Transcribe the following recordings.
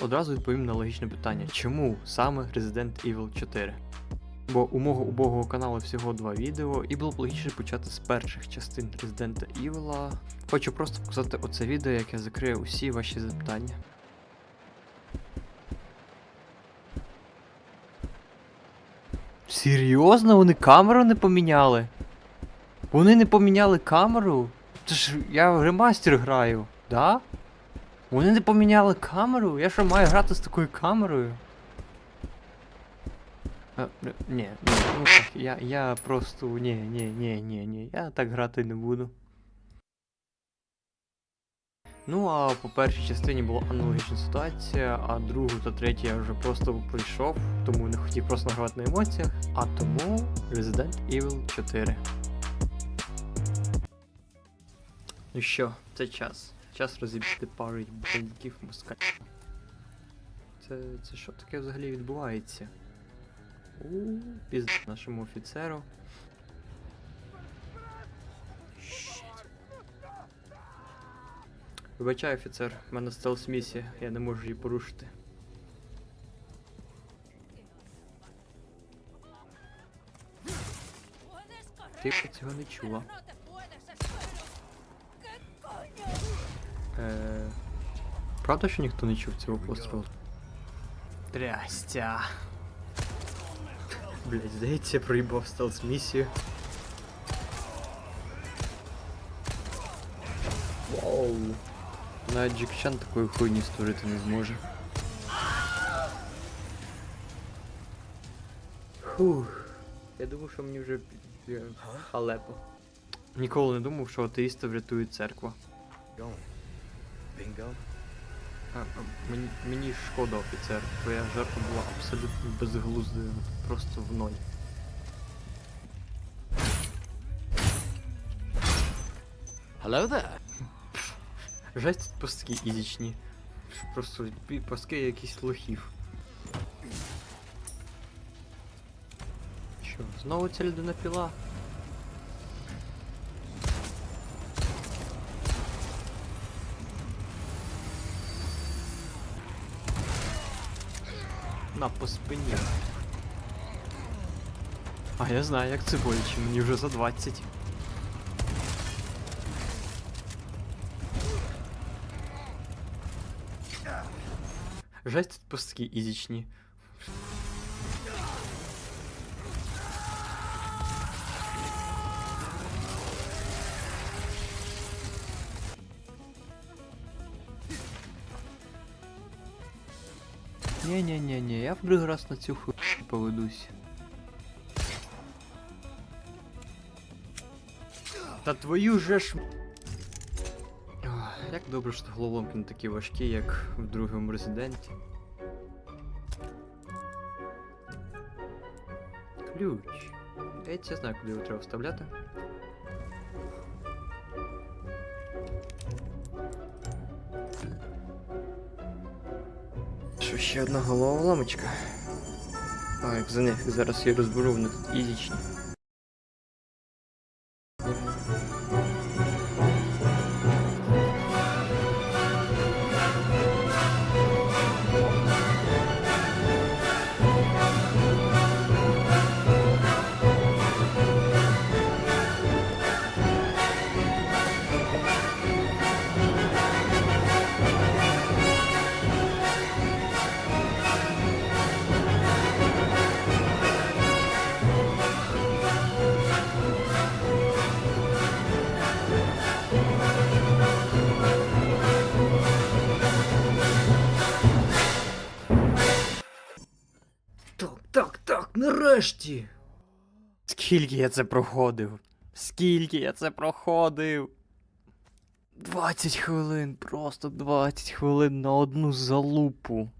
Одразу відповім на логічне питання, чому саме Resident Evil 4? Бо у мого убогого каналу всього два відео, і було б логічно почати з перших частин Resident Evil. Хочу просто показати оце відео, яке закриє усі ваші запитання. Серйозно? Вони камеру не поміняли? Вони не поміняли камеру? Це ж я в ремастер граю, да? Вони не поміняли камеру? Я що маю грати з такою камерою? А, ні, ні, ну так, я, я просто. Ні, ні, ні, ні, ні, я так грати не буду. Ну, а по першій частині була аналогічна ситуація, а другу та третю я вже просто пройшов, тому не хотів просто награвати на емоціях, а тому Resident Evil 4. Ну що, це час. Час розіб'яти пару бандиків москалів. Це, це що таке взагалі відбувається? У пізд нашому офіцеру. Вибачай, офіцер, в мене стелс місія, я не можу її порушити. Ти цього не чула. Е, правда, що ніхто не чув цього пострілу? Трястя. Блять, здається, я проїбав стелс місію. Вау. Навіть Джек Чан такої хуйні створити не зможе. Фух. Я думав, що мені вже халепо. Ніколи не думав, що атеїста врятує церква. Bingo. А, а, мені, мені шкода офіцер, твоя жертва була абсолютно безглуздою, просто в ноль. Hello there. Жесть тут пастки ізічні. Просто пастки якісь лохів. Що, знову ця людина піла? На по спині. А я знаю, як це боляче, мені вже за 20. Жесть тут пустки ізічні. Ні-ні-ні-ні, я в другий раз на цю хуй поведусь. Та твою же ж. Як добре, що головоломки не такі важкі, як в другому резиденті. Ключ. Я знаю, куди його треба вставляти. Ще одна головоломочка? А, як за них зараз її розберу, вони тут ізічні. Нарешті. Скільки я це проходив? Скільки я це проходив? 20 хвилин, просто 20 хвилин на одну залупу.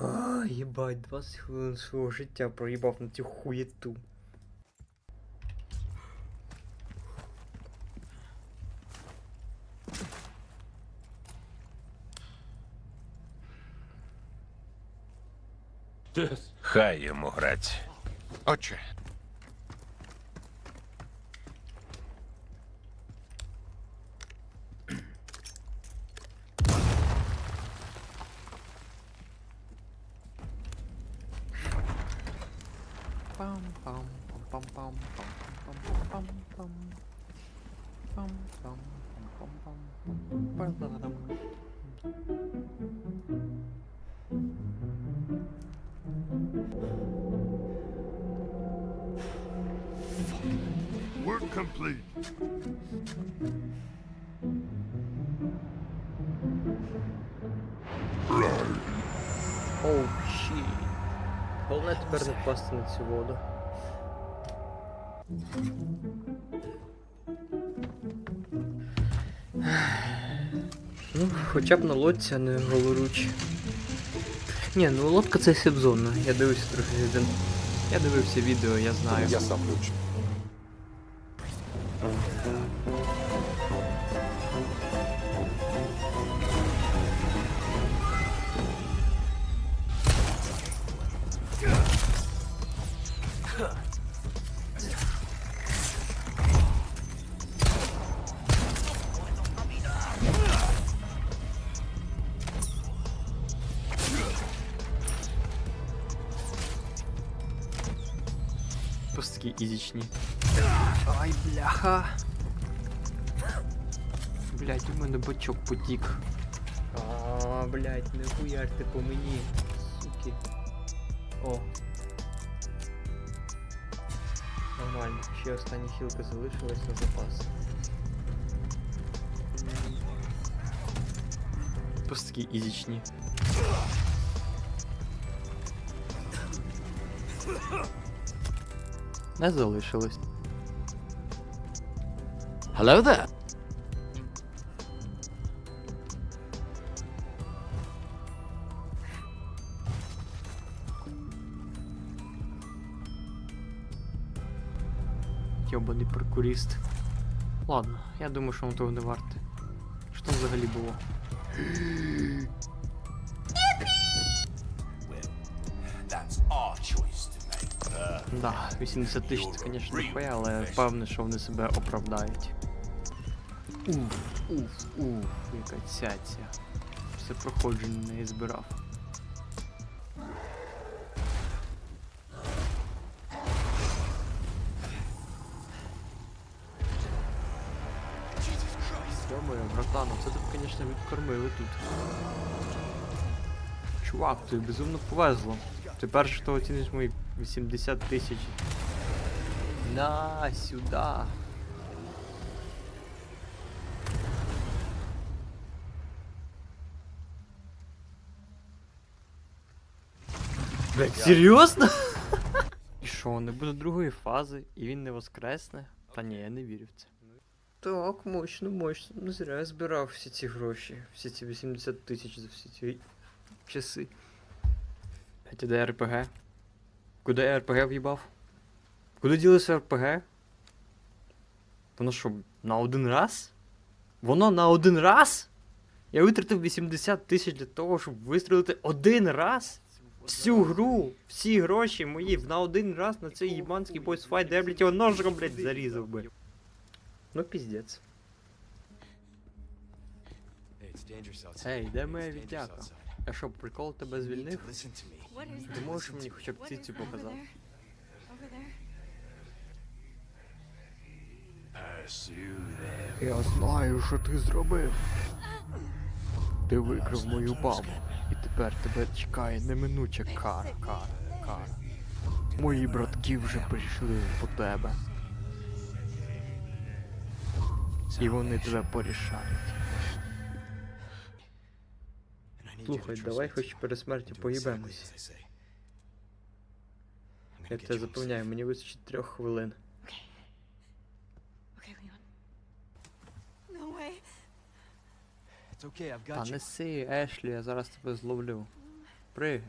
А, їбать, 20 хвилин свого життя проїбав на цю хуєту. Хай йому грать. Отче. Work complete. Оу, щі. Головне тепер не впасти на цю воду. Ну, хоча б на лодці, а не голоруч. Ні, ну лодка це сібзонна. Я дивився трохи один. Я дивився відео, я знаю. Я сам ключ. Просто такі ізічні. Ай, бляха. Блять, у мене бачок потік. А, блять, не хуярте по мені. Суки. О. Нормально. Ще остання хілка залишилась на запас. Просто такі ізічні. Не залишилось. Hello there. Йобаний прокуріст. Ладно, я думаю, що воно того не варте. Що там взагалі було? Да, 80 тисяч це, звісно, ніхуя, але впевнений, що вони себе оправдають. Уф, уф, уф, яка цяця. Все проходження не збирав. Йо-моє, братан, це тут, звісно, відкормили тут. Чувак, тобі безумно повезло. Ти перший, хто оціниш мої 80 тисяч. На сюда. Блять, серйозно? І що, не буде другої фази, і він не воскресне? Та ні, я не вірю в це. Так, мощно, мощно. Не зря я збирав всі ці гроші, всі ці 80 тисяч за всі ці часи. Хотя де РПГ? Куди я РПГ в'їбав? Куди ділося РПГ? Воно що, на один раз? Воно на один раз? Я витратив 80 тисяч для того, щоб вистрілити один раз? Всю гру, всі гроші мої на один раз на цей їбанський бойсфайт, де я, блядь, його ножиком, блядь, зарізав би. Ну, піздець. Ей, де моя віддяка? Я що, прикол тебе звільнив? Ти можеш мені хоча б ціцю показати? Я знаю, що ти зробив. Ти викрив мою бабу. І тепер тебе чекає неминуча кара, кара, кара. Мої братки вже прийшли по тебе. І вони тебе порішають. Слухай, давай хоч перед смертю поїбемось. Я тебе запевняю, мені вистачить трьох хвилин. Та неси, Ешлі, я зараз тебе зловлю. Пригай.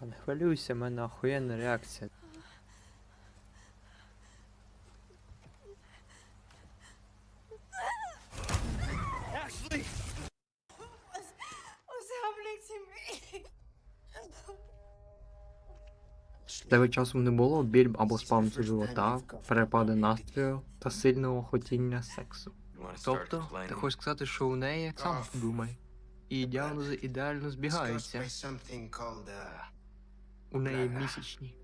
Та не хвилюйся, в мене охуєнна реакція. Тебе часом не було біль або спамцу живота, перепади настрою та сильного хотіння сексу. Тобто, ти хочеш сказати, що у неї сам думай. І діагнози ідеально збігаються. uh, У неї місячні.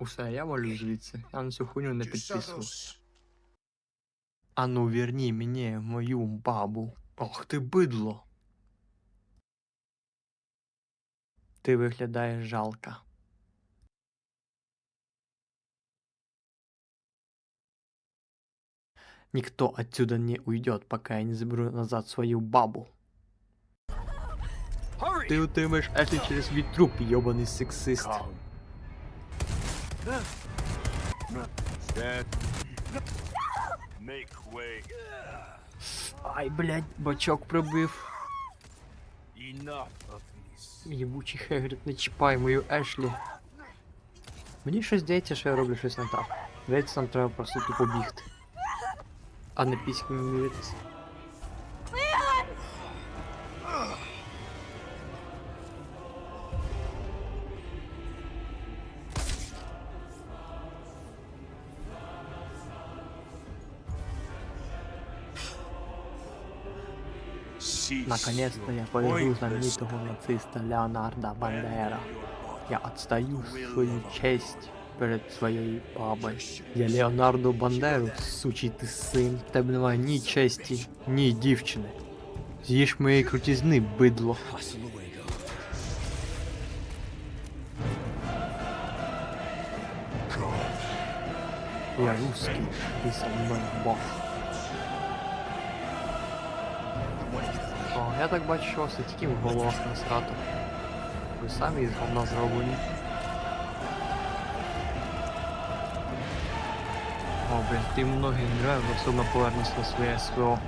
Усе, я валю звідси. Я на цю хуйню не підписую. Ну верні мені мою бабу. Ох ти бидло. Ти виглядаєш жалко. Никто отсюда не уйдет, пока я не заберу назад свою бабу. Ти утримаєш Ешлі через свій труп, йобаний сексист. Make way. Ай, блядь, бачок пробив. Єбучий Хегрід, не чіпай мою Ешлі. Мені щось здається, що я роблю щось не так. Здається, нам треба просто тупо бігти. А не піськами міритися. Наконец-то я повезу знаменитого нациста Леонарда Бандера. Я отстаю свою честь перед своєю бабою. Я Леонардо Бандеру, сучий ти син. В тебе немає ні честі, ні дівчини. З'їж моєї крутізни, бидло. Я русский, ти со мною бог. Я так бачу, що все тільки в головах насрато. Ви самі із говна зроблені. О, блін, ти многі граю, особливо повернувся на своє СВО.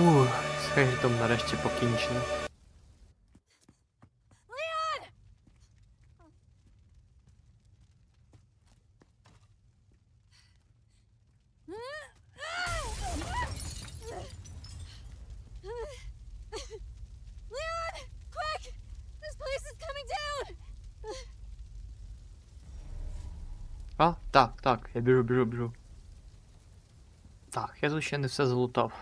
Ух, з Хейтом нарешті покінчено. Quick! This place is coming down! А, так, так, я біжу, біжу, біжу. Так, я тут ще не все залутав.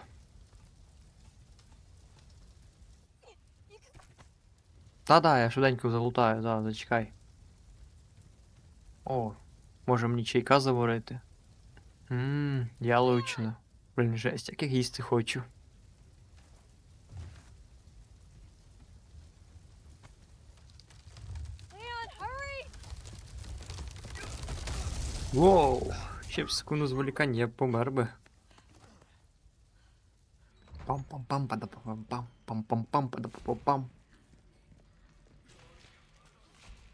Та-да, я швиденько залутаю, да, зачекай. О, може мені чайка заварити? Ммм, яловичина. Блін, жесть, як я їсти хочу. Воу! Ще б секунду зволікання, я помер би. пам пам пам пам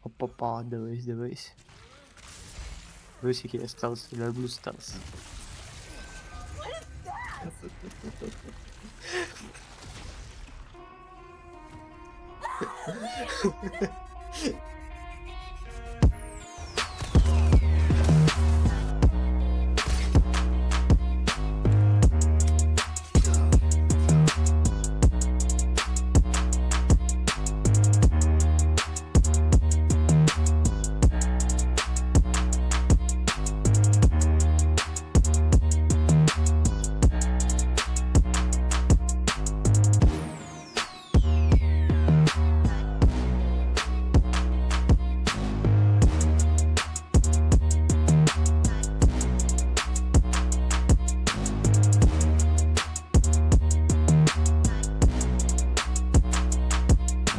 Opa, opa, dois, dois. Dois que queria estar os melhores blues tals. Ha